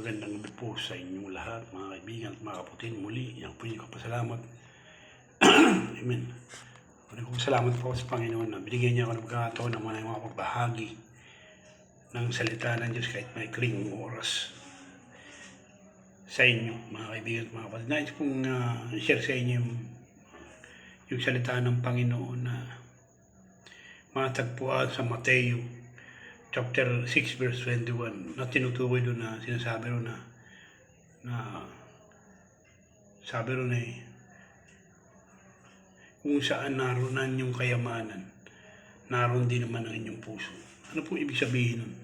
Magandang gabi po sa inyong lahat, mga kaibigan at mga kaputin. Muli, yan po yung kapasalamat. Amen. Muli ko salamat po sa Panginoon na binigyan niya ako ng pagkakataon na mga mga pagbahagi ng salita ng Diyos kahit may kling oras sa inyo, mga kaibigan at mga kapatid. Nais kong uh, share sa inyo yung, yung salita ng Panginoon na matagpuan sa Mateo chapter 6 verse 21 na tinutukoy doon na sinasabi ro na na sabi ro na eh kung saan naroon yung kayamanan naroon din naman ang inyong puso. Ano po ibig sabihin nun?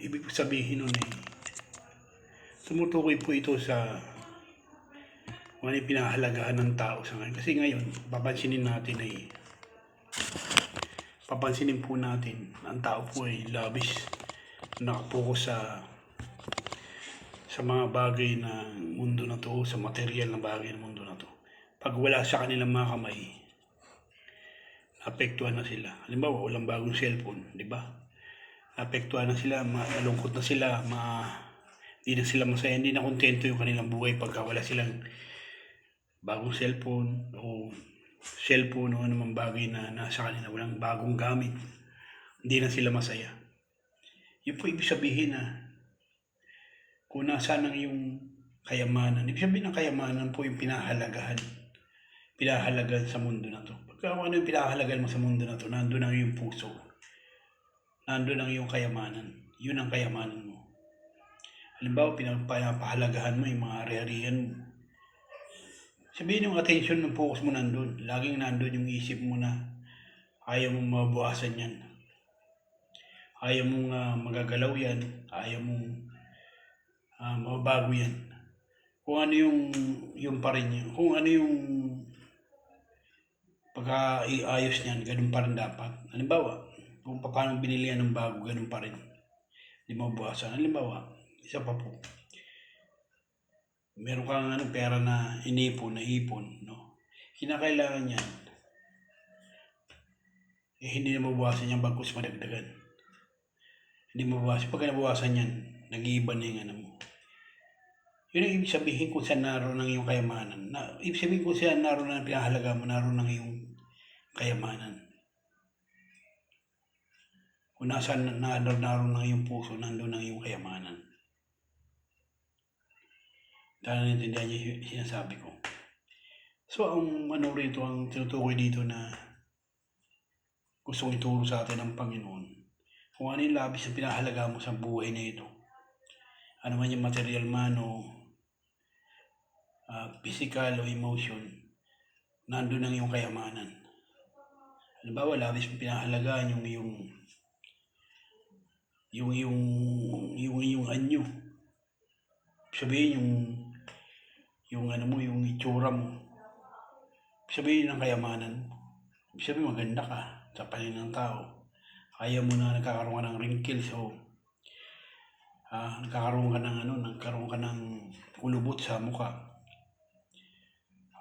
Ibig sabihin nun eh tumutukoy po ito sa kung ano yung pinahalagahan ng tao sa ngayon. Kasi ngayon papansinin natin ay papansinin po natin na ang tao po ay labis nakapokus sa sa mga bagay na mundo na to, sa material na bagay ng mundo na to. Pag wala sa kanilang mga kamay, apektuhan na sila. Halimbawa, walang bagong cellphone, di ba? Apektuhan na sila, malungkot na sila, ma hindi na sila masaya, hindi na kontento yung kanilang buhay pagka wala silang bagong cellphone o cellphone o anumang bagay na nasa kanila, walang bagong gamit, hindi na sila masaya. Yun po ibig sabihin na kung nasaan ang yung kayamanan. Ibig sabihin ng kayamanan po yung pinahalagahan. Pinahalagahan sa mundo na to. Pagka ano yung pinahalagahan mo sa mundo na to, nandun ang iyong puso. Nandun ang iyong kayamanan. Yun ang kayamanan mo. Halimbawa, pinapahalagahan mo yung mga ari-arian mo Sabihin yung attention ng focus mo nandun. Laging nandun yung isip mo na ayaw mong mabawasan yan. Ayaw mong uh, magagalaw yan. Ayaw mong uh, mababago yan. Kung ano yung, yung pa rin yun. Kung ano yung pagka-iayos niyan, ganun pa rin dapat. Halimbawa, kung paano binili yan ng bago, ganun pa rin. Hindi mabawasan. Halimbawa, isa pa po meron kang ano, pera na inipon, na ipon, no? Kinakailangan yan. Eh, hindi na mabawasan yan bagkus madagdagan. Hindi mabawasan. Pag nabawasan yan, nag-iiba na yung ano mo. Yun ang ibig sabihin kung saan naroon ang iyong kayamanan. Na, ibig sabihin kung saan naroon ang pinahalaga mo, naroon ang iyong kayamanan. Kung nasaan na, naroon ang iyong puso, nandun ang iyong kayamanan. Sana naintindihan niyo yung sinasabi ko. So, ang ano rito, ang tinutukoy dito na gustong ituro sa atin ng Panginoon. Kung ano yung labis na pinahalaga mo sa buhay na ito. Ano man yung material man o uh, physical o emotion, nandun ang iyong kayamanan. Halimbawa, labis mo pinahalagaan yung yung yung yung yung yung anyo. Sabihin yung yung ano mo, yung itsura mo. Sabihin ng kayamanan. Sabihin maganda ka sa paningin ng tao. Ayaw mo na nagkakaroon ka ng wrinkles o ah, nagkakaroon ka ng ano, nagkaroon ka ng kulubot sa mukha.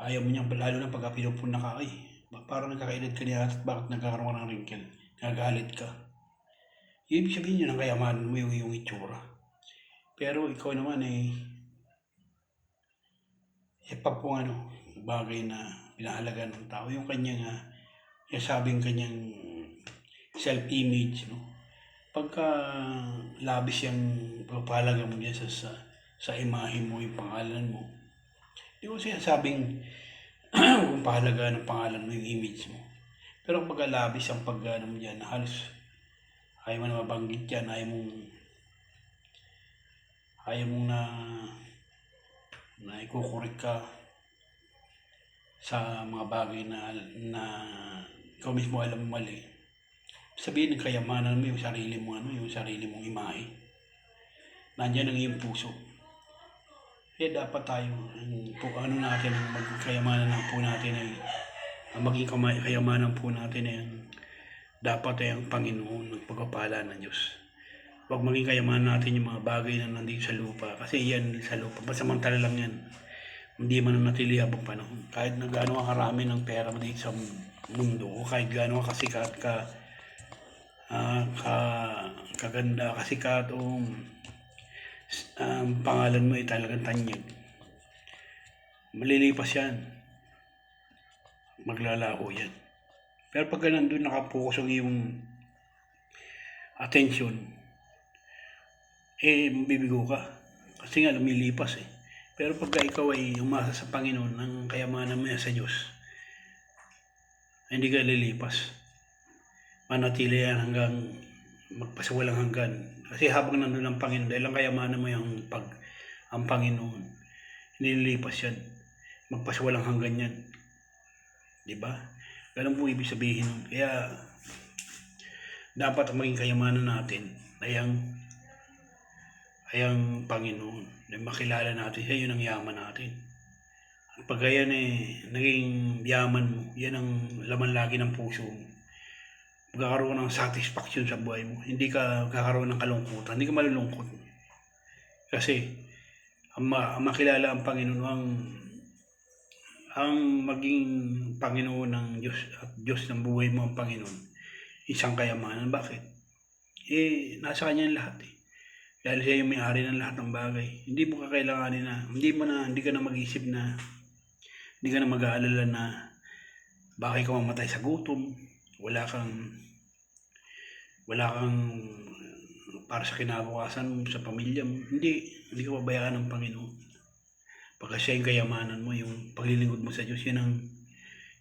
Ayaw mo niyang lalo na pagka pinupuna ka, ay, parang nagkakaedad ka niya at bakit nagkakaroon ka ng wrinkle? Nagagalit ka. Ibig sabihin yun ang kayamanan mo yung, yung itsura. Pero ikaw naman eh, iba po ano, bagay na pinahalaga ng tao. Yung kanyang, uh, yung sabing kanyang self-image, no? Pagka labis yung pagpahalaga mo dyan sa, sa, sa imahe mo, yung pangalan mo, di ko sinasabing kung pahalaga ng pangalan mo, yung image mo. Pero pagka labis ang pag mo dyan, halos ayaw mo na mabanggit yan, ayaw mong ayaw mong na na ikukurik ka sa mga bagay na, na ikaw mismo alam mo mali. Sabihin ng kayamanan mo yung sarili mo, ano, yung sarili mong imahe. Nandiyan ang iyong puso. Kaya dapat tayo, kung ano natin, ang kayamanan ng po natin ay, ang maging kayamanan po natin ay, dapat ay ang Panginoon, ng pagpapala ng Diyos. Huwag maging kayamanan natin yung mga bagay na nandito sa lupa. Kasi yan sa lupa. Pasamantala lang yan. Hindi man natili habang panahon. Kahit na gaano ka karami ng pera mo dito sa mundo. O kahit gaano ka kasikat ka, uh, ka, kaganda, kasikat o ang pangalan mo ay talagang tanyag. Malilipas yan. Maglalaho yan. Pero pagka nandun nakapokus ang iyong attention, eh, mabibigo ka. Kasi nga, lumilipas eh. Pero pagka ikaw ay umasa sa Panginoon ng kayamanan mo yan sa Diyos, hindi ka lilipas. Manatili yan hanggang magpasawalang hanggan. Kasi habang nandun ang Panginoon, dahil ang kayamanan mo yung pag, ang Panginoon, nililipas yan. Magpasawalang hanggan yan. Ba? Ganun po ibig sabihin. Kaya, dapat maging kayamanan natin ay ang ay ang Panginoon. Na makilala natin siya, yun ang yaman natin. At pag yan eh, naging yaman mo, yan ang laman lagi ng puso mo. Magkakaroon ka ng satisfaction sa buhay mo. Hindi ka kakaroon ng kalungkutan. Hindi ka malulungkot. Kasi, ang, ma- ang makilala ang Panginoon, ang, ang maging Panginoon ng Diyos at Diyos ng buhay mo ang Panginoon, isang kayamanan. Bakit? Eh, nasa Kanya lahat eh. Dahil siya yung may-ari ng lahat ng bagay. Hindi mo kakailanganin na, hindi mo na, hindi ka na mag-isip na, hindi ka na mag-aalala na baka ikaw mamatay sa gutom, wala kang, wala kang para sa kinabukasan mo, sa pamilya mo. Hindi, hindi ka pabayaan ng Panginoon. Pagka siya yung kayamanan mo, yung paglilingkod mo sa Diyos, yan ang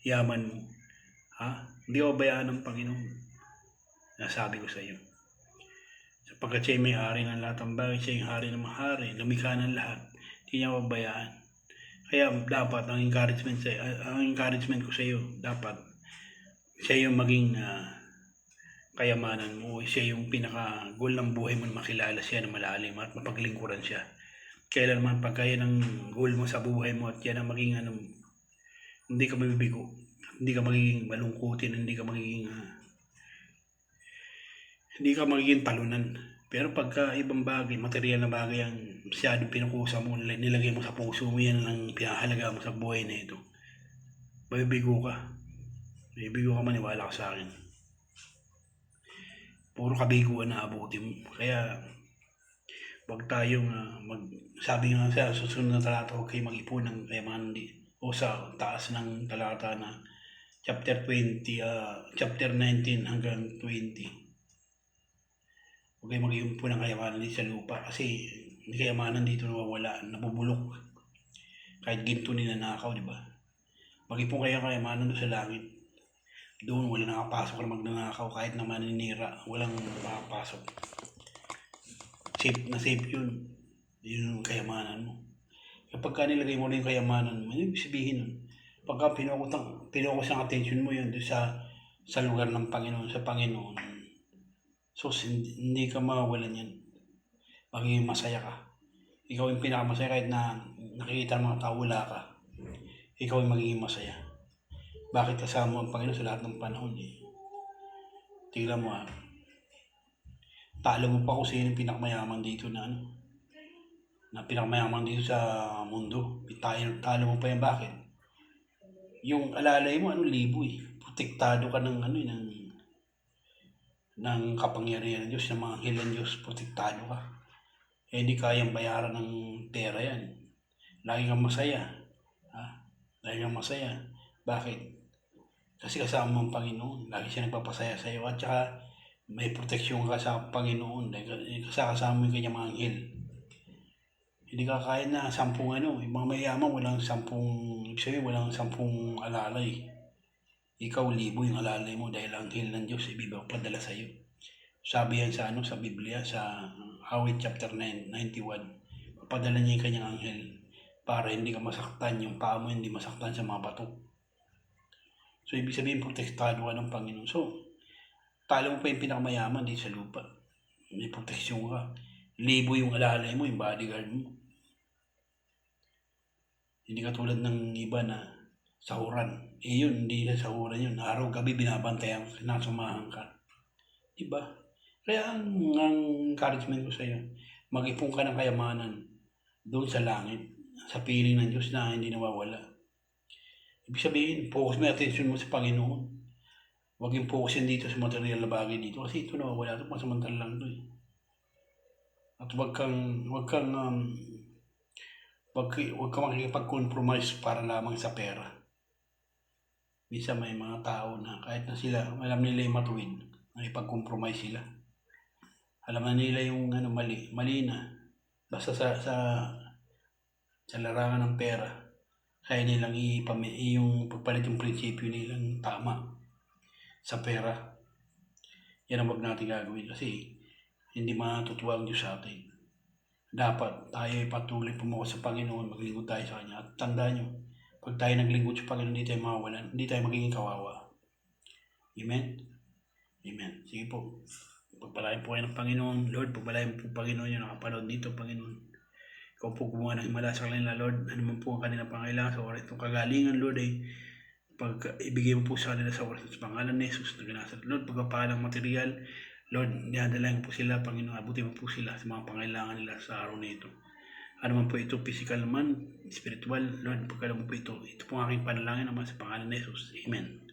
yaman mo. Ha? Hindi ka pabayaan ng Panginoon. Nasabi ko sa iyo. Sapagkat siya ay may-ari ng lahat ng bagay, siya yung hari ng mga hari, lumikha ng lahat. Hindi niya pabayaan. Kaya dapat ang encouragement sa ang encouragement ko sa iyo, dapat siya yung maging ah, kayamanan mo, siya yung pinaka goal ng buhay mo na makilala siya na malalim at mapaglingkuran siya. Kailan man pagka yan ang goal mo sa buhay mo at yan ang maging ano, hindi ka mabibigo, hindi ka magiging malungkutin, hindi ka magiging ah, hindi ka magiging talunan. Pero pagka ibang bagay, material na bagay ang masyadong pinukusa mo, nila- nilagay mo sa puso mo, yan ang pinahalaga mo sa buhay na ito. Mabibigo ka. Mabibigo ka maniwala ka sa akin. Puro kabiguan na abutin mo. Kaya, wag tayong ah, mag, sabi nga sa susunod na talata, huwag kayo mag-ipon ng kayamanan di, o sa taas ng talata na chapter 20, ah, chapter 19 hanggang 20 huwag kayo mag-iumpo ng kayamanan dito sa lupa kasi may kayamanan dito nawawala, nabubulok. Kahit ginto ninanakaw, di ba? Mag-ipon kayo kayamanan doon sa langit. Doon wala nakapasok na magnanakaw kahit na maninira, walang makapasok. Safe na safe yun. Yun yung kayamanan mo. Kapag ka nilagay mo na yung kayamanan mo, yun sabihin nun. Pagka pinukutang, pinukus ang attention mo yun doon sa sa lugar ng Panginoon, sa Panginoon, So, hindi, hindi ka mawawalan yan. Magiging masaya ka. Ikaw yung pinakamasaya kahit na nakikita ng mga tao wala ka. Ikaw yung magiging masaya. Bakit kasama ang Panginoon sa lahat ng panahon eh? Tingnan mo ah. Talo mo pa kung sino yung pinakamayaman dito na ano. Na pinakamayaman dito sa mundo. Talo, talo mo pa yan. Bakit? Yung alalay mo, ano, libo eh. Protektado ka ng ano eh, ng ng kapangyarihan ng Diyos, ng mga ng Diyos, protektado ka. Eh, hindi kayang bayaran ng pera yan. Lagi kang masaya. Ha? Lagi kang masaya. Bakit? Kasi kasama ang Panginoon. Lagi siya nagpapasaya sa iyo. At saka, may proteksyon ka sa Panginoon. Dahil kasama mo yung kanyang mga anghel. Hindi ka kaya na sampung ano. Yung mga mayaman, walang sampung, ibig sabihin, walang sampung alalay ikaw libo yung alalay mo dahil ang anghel ng Diyos ibibang padala sa iyo. Sabi yan sa ano sa Biblia sa Awit chapter 9, 91. Papadala niya yung kanyang anghel para hindi ka masaktan, yung paa mo hindi masaktan sa mga bato. So ibig sabihin protektado ka ng Panginoon. So talo mo pa yung pinakamayaman dito sa lupa. May proteksyon ka. Libo yung alalay mo, yung bodyguard mo. Hindi ka tulad ng iba na sahuran. Eh yun, hindi na sahuran yun. Araw-gabi binabantayan ka, sinasamahan ka. Diba? Kaya ang, ang encouragement ko sa iyo, mag-ipon ka ng kayamanan doon sa langit, sa piling ng Diyos na hindi nawawala. Ibig sabihin, focus mo attention mo sa Panginoon. Huwag yung focus yan dito sa material na bagay dito kasi ito nawawala ito, masamantala lang ito eh. At huwag kang, huwag kang, um, huwag, huwag kang makikipag-compromise para lamang sa pera. Bisa may mga tao na kahit na sila, alam nila yung matuwid, nakipag-compromise sila. Alam na nila yung ano, mali, mali na. Basta sa, sa, sa larangan ng pera, kaya nilang ipami, yung pagpalit yung prinsipyo nilang tama sa pera. Yan ang wag natin gagawin kasi hindi matutuwa ang Diyos sa atin. Dapat tayo ay patuloy pumuko sa Panginoon, maglingkod tayo sa Kanya. At tandaan nyo, pag tayo naglingkod sa Panginoon, hindi tayo mawawalan, hindi tayo magiging kawawa. Amen? Amen. Sige po. Pagpalain po kayo ng Panginoon. Lord, pagpalain po Panginoon yung nakapanood dito, Panginoon. Ikaw po gumawa ng himala sa kanila, Lord. Ano man po ang kanilang pangailangan sa oras itong kagalingan, Lord, ay pag ibigay mo po sa kanila sa oras sa pangalan ni Jesus na ginasal. Lord, pagpapalang material, Lord, niadalayan po sila, Panginoon, abutin mo po sila sa mga pangailangan nila sa araw na ito. Ano man po ito, physical man, spiritual, Lord, pagkalam mo po ito. Ito po ang aking panalangin naman sa pangalan ni Jesus. Amen.